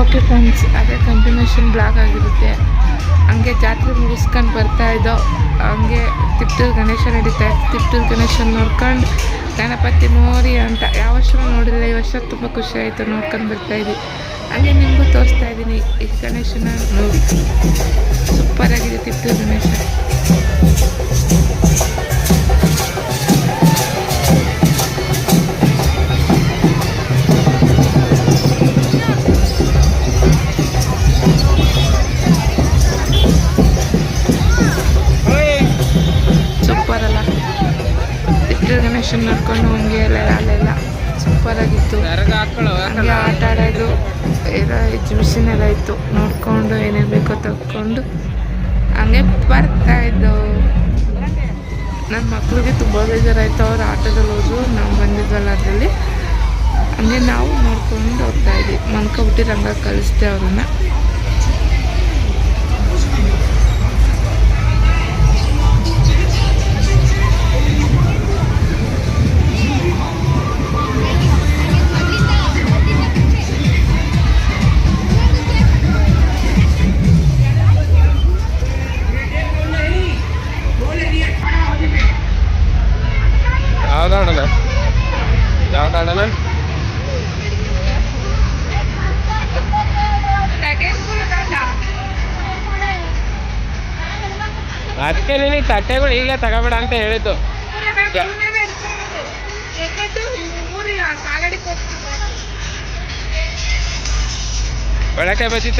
Okay friends ಅದೇ continuation blog ಆಗಿರುತ್ತೆ. ಹಂಗೆ ಜಾತ್ರೆ ಮುಗಿಸ್ಕೊಂಡು ಬರ್ತಾ ಇದ್ದೋ, ಹಂಗೆ ತಿಪ್ಟೂರು ಗಣೇಶ ನಡೀತಾ ಇತ್ತು. ತಿಪ್ಟೂರು ಗಣೇಶನ ನೋಡ್ಕೊಂಡು ಗಣಪತಿ ಮೋರಿ ಅಂತ, ಯಾವ ವರ್ಷ ನೋಡಿದ್ರೆ ಈ ವರ್ಷ ತುಂಬ ಖುಷಿ ಆಯಿತು ನೋಡ್ಕೊಂಡು ಬರ್ತಾಯಿದ್ವಿ ಹಂಗೆ ನಿಮಗೂ ತೋರಿಸ್ತಾ ಇದ್ದೀನಿ, ಈ ಗಣೇಶನ ನೋಡಿ. ಸೂಪರ್ ಆಗಿದೆ ತಿಪ್ಟೂರು ಗಣೇಶ. ಗಣೇಶನ ನೋಡ್ಕೊಂಡು ಹಂಗೆ ಎಲ್ಲ ಅಲ್ಲೆಲ್ಲ ಸೂಪರ್ ಆಗಿತ್ತು. ಹಂಗೆ ಆಟ ಆಡೋದು, ಎಲ್ಲ ಎಕ್ಸಿಬಿಷನ್ ಎಲ್ಲ ಇತ್ತು. ನೋಡಿಕೊಂಡು ಏನೇನು ಬೇಕೋ ತಗೊಂಡು ಹಂಗೆ ಬರ್ತಾ ಇದ್ದವು ನನ್ನ ಮಕ್ಳಿಗೆ ತುಂಬ ಬೇಜಾರಾಯ್ತು. ಅವ್ರು ಆಟದಲ್ಲಿ ಹೋದ್ರು, ನಾವು ಬಂದಿದ್ವಲ್ಲ ಅದರಲ್ಲಿ. ಹಂಗೆ ನಾವು ನೋಡ್ಕೊಂಡು ಹೋಗ್ತಾ ಇದ್ವಿ. ಮನ್ಕೊಬಿಟ್ಟು ರಂಗ ಕಳಿಸ್ದೆ ಅವ್ರನ್ನ. ಯಾವ್ದಾಡಣ ಯಾವ್ದಾಡಣ ಅದಕ್ಕೆ ತಟ್ಟೆಗಳು ಈಗಲೇ ತಗೋಬೇಡ ಅಂತ ಹೇಳಿದ್ದು. ಬೆಳಗ್ಗೆ ಬಜ್ಜಿ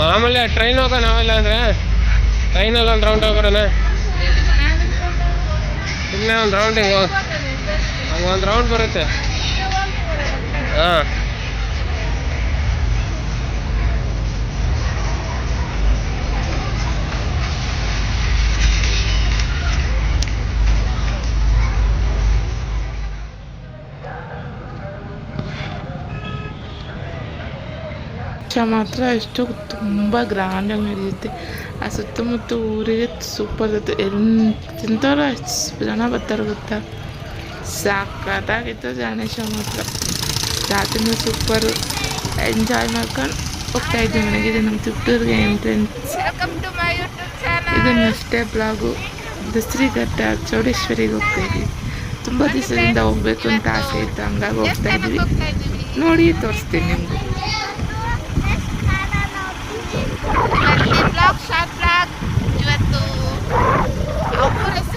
ಮಾಮೂಲಿ ಟ್ರೈನ್ ಹೋಗೋಣ ನಾವೆಲ್ಲ ಅಂದ್ರೆ ಟ್ರೈನಲ್ಲಿ ಒಂದು ರೌಂಡ್ ಹೋಗೋಣ. ಇಲ್ಲೇ ಒಂದು ರೌಂಡ್ ಹಿಂಗೆ ಹಂಗೆ ಒಂದು ರೌಂಡ್ ಬರುತ್ತೆ. ಹಾಂ. ವರ್ಷ ಮಾತ್ರ ಎಷ್ಟು ತುಂಬ ಗ್ರ್ಯಾಂಡಾಗಿ ನಡೆಯುತ್ತೆ. ಆ ಸುತ್ತಮುತ್ತ ಊರಿಗೆ ಸೂಪರ್ ಇರುತ್ತೆ. ತಿಂತಾರೋ ಅಷ್ಟು ಜನ ಬರ್ತಾರೆ ಗೊತ್ತಾ? ಸಾಕಾಗಿತ್ತು ಗಣೇಶ ಮಾತ್ರ. ರಾತ್ರಿನೂ ಸೂಪರು ಎಂಜಾಯ್ ಮಾಡ್ಕೊಂಡು ಹೋಗ್ತಾ ಇದ್ವಿ ಮನೆಗೆ. ಇದು ನಮ್ಮ ತಿಪ್ಟೂರಿಗೆ ಎಂಟ್ರೆನ್ಸ್ ಇದು ನಷ್ಟೇ ಬ್ಲಾಗು. ದಸರಿಘಟ್ಟ ಚೌಡೇಶ್ವರಿಗೆ ಹೋಗ್ತಾ ಇದ್ವಿ. ತುಂಬ ದಿವಸದಿಂದ ಹೋಗ್ಬೇಕು ಅಂತ ಆಸೆ ಇತ್ತು. ಹಂಗಾಗಿ ಹೋಗ್ತಾ ಇದ್ವಿ. ನೋಡಿ ತೋರಿಸ್ತೀನಿ ನಿಮ್ಗೆ. ಬ್ಲಾಗ್ ಶಾರ್ಟ್ ಬ್ಲಾಗ್ ಇವತ್ತು ಅವ್ರ ಹೆಸರು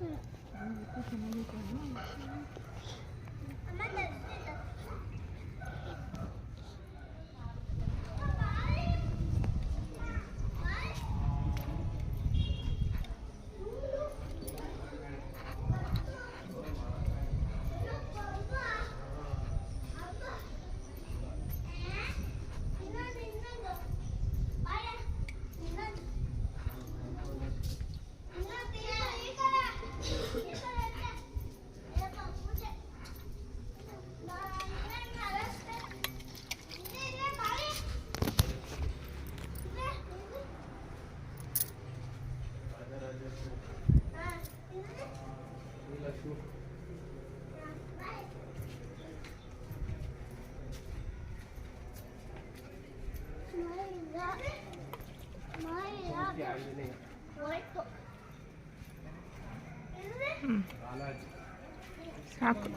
Amanda, you did that. ಸಾಕು.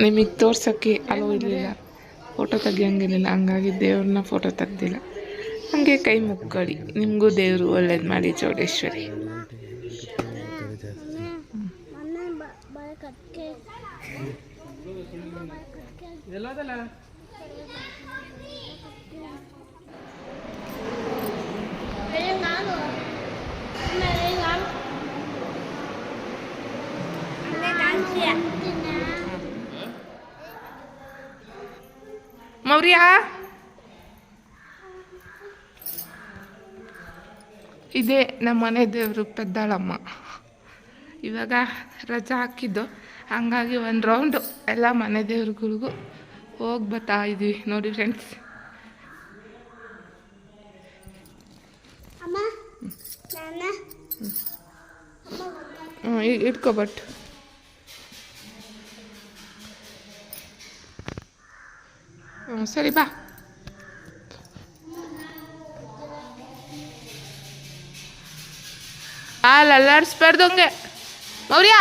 ನಿಮಗೆ ತೋರ್ಸೋಕ್ಕೆ ಅಲೋ ಇರಲಿಲ್ಲ. ಫೋಟೋ ತೆಗಿಯೋಂಗಿರಲಿಲ್ಲ. ಹಂಗಾಗಿ ದೇವ್ರನ್ನ ಫೋಟೋ ತೆಗ್ದಿಲ್ಲ. ಹಾಗೆ ಕೈ ಮುಕ್ಕೊಳ್ಳಿ ನಿಮಗೂ ದೇವರು ಒಳ್ಳೇದು ಮಾಡಿ ಚೌಡೇಶ್ವರಿ. ಎಲ್ಲೋದಲ್ಲ ಮೌರ್ಯ ಇದೇ ನಮ್ಮ ಮನೆ ದೇವರು ಪೆದ್ದಾಳಮ್ಮ ಇವಾಗ ರಜಾ ಹಾಕಿದ್ದು. ಹಾಗಾಗಿ ಒಂದು ರೌಂಡು ಎಲ್ಲ ಮನೆ ದೇವ್ರುಗಳಿಗೂ ಹೋಗಿ ಬರ್ತಾ ಇದ್ವಿ ನೋಡಿ ಫ್ರೆಂಡ್ಸ್ ಹ್ಞೂ ಇಟ್ಕೊ ಬಟ್. ಹ್ಞೂ ಸರಿ ಬಾ. ಹಾಲು ಅಲ್ಲಾಡಿಸ್ಬಾರ್ದಂಗೆ ಮೌರ್ಯ!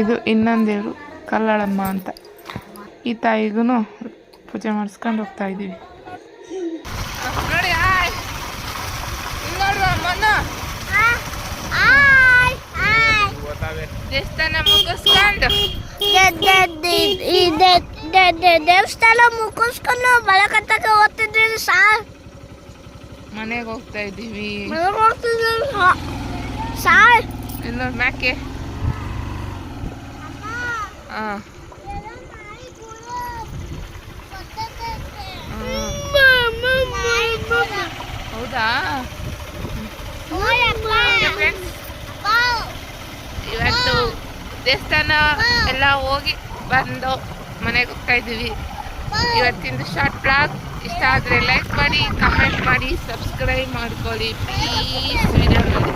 ಇದು ಇನ್ನೊಂದು ದೇವರು ಕಲ್ಲಳಮ್ಮ ಅಂತ. ಈ ತಾಯಿಗೂ ಪೂಜೆ ಮಾಡಿಸ್ಕೊಂಡು ಹೋಗ್ತಾ ಇದ್ದೀವಿ. ದೇವಸ್ಥಾನ ಮುಗಿಸ್ಕೊಂಡು. ದೇವಸ್ಥಾನ ಮುಗಿಸ್ಕೊಂಡು ಬಳಕತ್ತಕ್ಕೆ ಓದ್ತಿದ್ರಿ ಸಾರ್ ಮನೆಗೆ ಹೋಗ್ತಾ ಇದ್ದೀವಿ. ಸಾರ್ ಇಲ್ಲ ಮ್ಯಾಕೆ ಹಾಂ ದೇವಸ್ಥಾನ ಎಲ್ಲ ಹೋಗಿ ಬಂದು ಮನೆಗೆ ಹೋಗ್ತಾ ಇದ್ದೀವಿ. ಇವತ್ತಿಂದು ಶಾರ್ಟ್ ಬ್ಲಾಗ್ ಇಷ್ಟ ಆದರೆ ಲೈಕ್ ಮಾಡಿ ಕಮೆಂಟ್ ಮಾಡಿ ಸಬ್ಸ್ಕ್ರೈಬ್ ಮಾಡ್ಕೊಳ್ಳಿ. ಪ್ಲೀಸ್ ವಿಡಿಯೋ ನೋಡಿ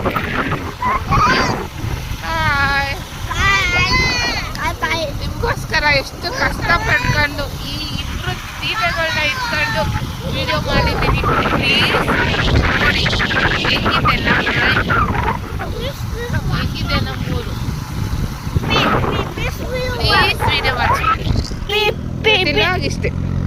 ನಿಮಗೋಸ್ಕರ ಎಷ್ಟು ಕಷ್ಟ ಪಡ್ಕೊಂಡು ಈ ಇಬ್ಬರು ತೀಟೆಗಳನ್ನ ಇಟ್ಕೊಂಡು ವಿಡಿಯೋ ಮಾಡಿದ್ದೀನಿ. ಪ್ಲೀಸ್ ನೋಡಿ ಹೆಂಗಿದೆ ನಮ್ಮ ಹೆಂಗಿದೆ ನಮ್ಮೂರು ಪ್ಲೀಸ್ ವಿಡಿಯೋ ವಾಚ್